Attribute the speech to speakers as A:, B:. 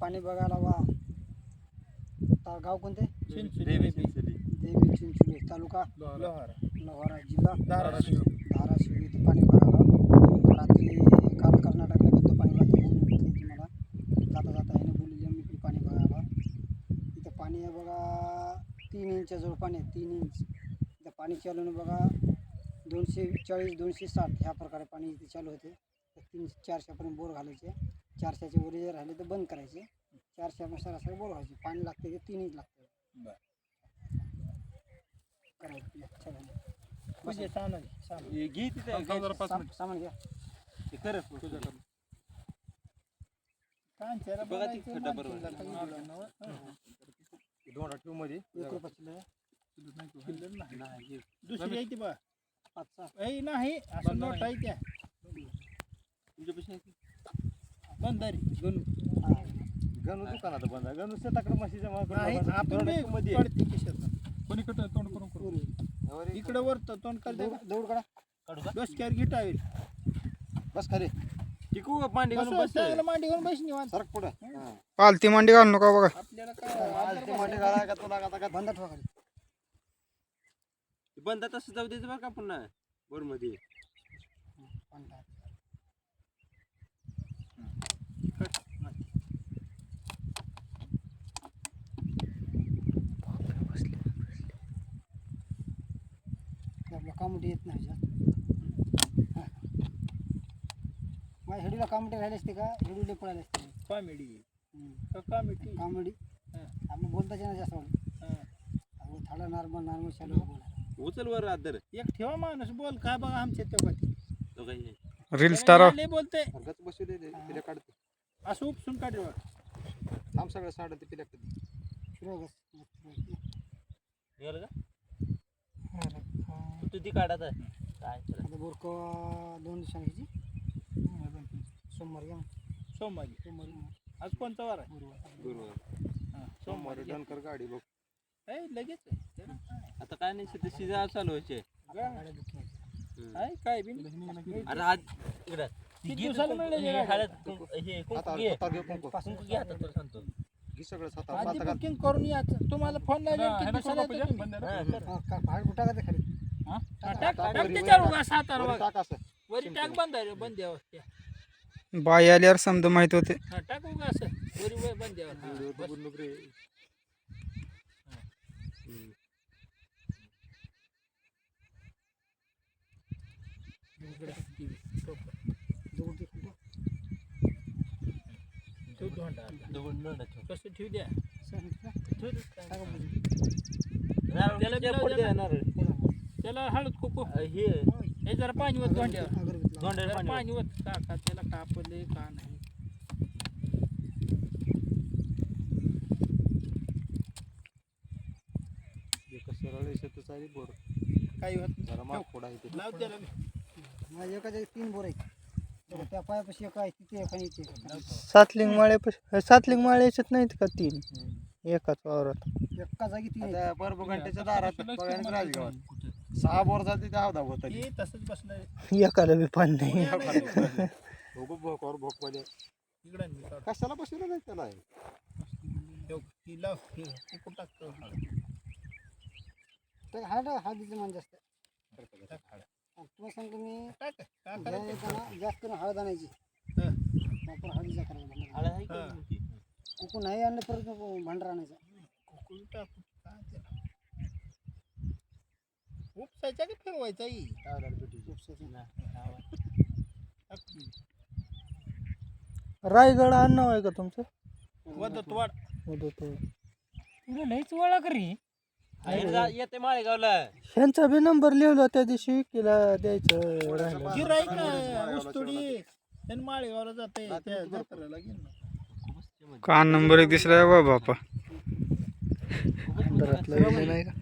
A: पाणी बघायला वा. ता- गाव कोणते? देवी चिंचोली तालुका? लोहारा. जिल्हा?
B: धाराशिव.
A: धाराशिव इथं पाणी बघायला रात्री काल कर्नाटकला गेलो पाणी बघायला बोलून भेटली ती मला. जाता जाता ह्याने बोलली मी इकडे पाणी बघायला इथं पाणी आहे बघा तीन इंचजवळ पाणी आहे तीन इंच. इथं पाणी चालू आहे बघा दोनशे चाळीस दोनशे साठ ह्या प्रकारे पाणी इथे चालू होते. तर तीन चारशेपर्यंत बोर घालायचे. चारशेचे वर जर राहिले तर बंद करायचे. चारशे सरासरी बोर घालायचे. पाणी लागते ते तीन इंच लागते.
B: बरं.
A: करायचं
B: सामान
A: घ्या.
B: हं.
C: दोन मध्ये.
A: एक
B: नाही असं नोट आहे त्या. बंधारी गणू.
C: गणू दुकानात बंद आहे. गणू शेताकडे म्हशी जमा
B: नाही आपण बी
C: मध्ये.
B: पडते खिशात कोणीकडे तोंड करून इकडे. वरत तोंड करते
A: दौड दौड काढा.
B: डोसक्यावर घिटावी
C: बस खाली. टिकू पांडी घालून बस.
B: चांगलं मांडी घेऊन बस निवांत.
C: सरक पुढे.
D: पालती मांडी घालू नका बघा.
B: आपल्याला काय
C: मांडी घाला का तुला आता
A: बंद ठेवा खाली.
C: बंद तसं जाऊ द्यायचं बरं का पुन्हा वर मध्ये
A: पाणी टाक. ते आपलं कामुटी येत नाही. माझ्या हेडूला कामुटी राहिले असते का? हेडूला पळाले असते.
B: कॉमेडी.
A: हम्म.
B: कॉमेडी?
A: कामुडी?
B: हा.
A: आपण बोलताच ना जास्त वाटत थाडा नॉर्मल नॉर्मल चालू बोला
C: उचल वर आदर
B: एक ठेवा माणूस बोल काय बघा आमच्या तेव्हा
C: तो काही नाही.
D: रील स्टार
B: बोलते
C: गच बसू दे तिला काढते.
B: असं उपसून काढ बघ
C: थांब सगळं साडं ते पिल्या. निघालं का? तू ती काढत आहे काय
A: आता बोरक दोन दिवसांची सोमवार घ्या
B: सोमवारी
A: सोमवारी
B: आज कोणता वार आहे
A: गुरुवार
C: गुरुवार
B: हा,
C: सोमवारी डन कर गाडी बघ
B: ए, लगेच आहे. काय?
C: आता काय नाही शेती शिजा चालू व्हायचे
B: गा-
A: गाड्या दुखत नाहीत.
B: आहे काय बी नाही.
C: अरे आज इकडं
B: किती दिवसाला मिळाले
C: हे
B: गाड्या?
C: हळद कुंकू- हे कुंकू
E: हातावर
C: घे.
E: हातावर घे कुंकू.
C: कुंकू घे हातात तुला सांगतो
E: घे सगळं हातावर.
B: आधी
E: हातावर.
B: बुकिंग करून या तुम्हाला फोन लावले किती दिवसाला येतो तुम्ही?
C: हा, कर.
A: हा, का- पहाड कुठं टाकायचं खाली
B: हा? टाक
E: टाक
B: टाक
E: वरी,
B: त्याच्यावर
E: वरी
B: उगा सातार
E: वरी
B: बघ.
E: टाक असं.
B: वरी टाक बंद आहे रे, बंद आहे त्या.
D: बाई आल्यावर समजा माहीत होते
B: हा, टाक उगा असं वरी वर बंद हा, बस. इकडे टोपं.
A: ते
B: आता. कसं ठेवू द्या ठेव त्याला बिलाव द्या. त्याला हळद
C: हे.
B: हे जरा पाणी वत धोंड्यावर जरा
C: पाणी
B: पाणी वत काका त्याला कापले का नाही?
E: सरळ शेताचं आहे बोर.
B: काही होत नाही.
E: जरा माग.
B: लाव त्याला
A: माझ्या एका तीन बोर आहेत. त्या पायापाशी एक आहे तिथे एक आणि इथे एक आहे.
D: सातलिंग माळे सातलिंग माळे याच्यात नाहीत का तीन? एकाच वावरात
A: एका जागी
E: आता बरबघंट्याच्या दारात राजगावात सहा बोर जाते त्या हवदा होत
B: तसंच बसलं
D: एकाला बी पाणी नाही
E: भोकावर
B: इकडं मी काढतो.
E: कशाला बसवलं नाही त्याला
B: ठेव. ही लाव हे कुकू टाकतो
A: तर हा टाका, हा दिसलं म्हणजे जास्त. आणि सांगतो मी
B: टाक काय
A: ज्या
B: करायचं?
A: येताना जास्त करून हळद आणायची
B: हं.
A: वापर हळदीचा करायला
C: हळद आहे का
B: हा.
C: तुमची?
A: कुकू नाही आणलं परत नको भांडार आणायचा.
B: कुकू टाकू. काय त्याला? उपसायचा की ही?
D: रायगड आडनाव आहे का तुमचं?
B: वदत वाढ
D: मुदत
B: लईच ओळख रे.
C: जा- येते माळेगावला.
D: ह्यांचा बी नंबर लिहिला त्या दिवशी विकीला द्यायचं
B: गिराईक त्यांनी माळेगावला जाते त्या जत्रेला घेऊन
D: कान नंबर एक दिसला बा बापा नाही का?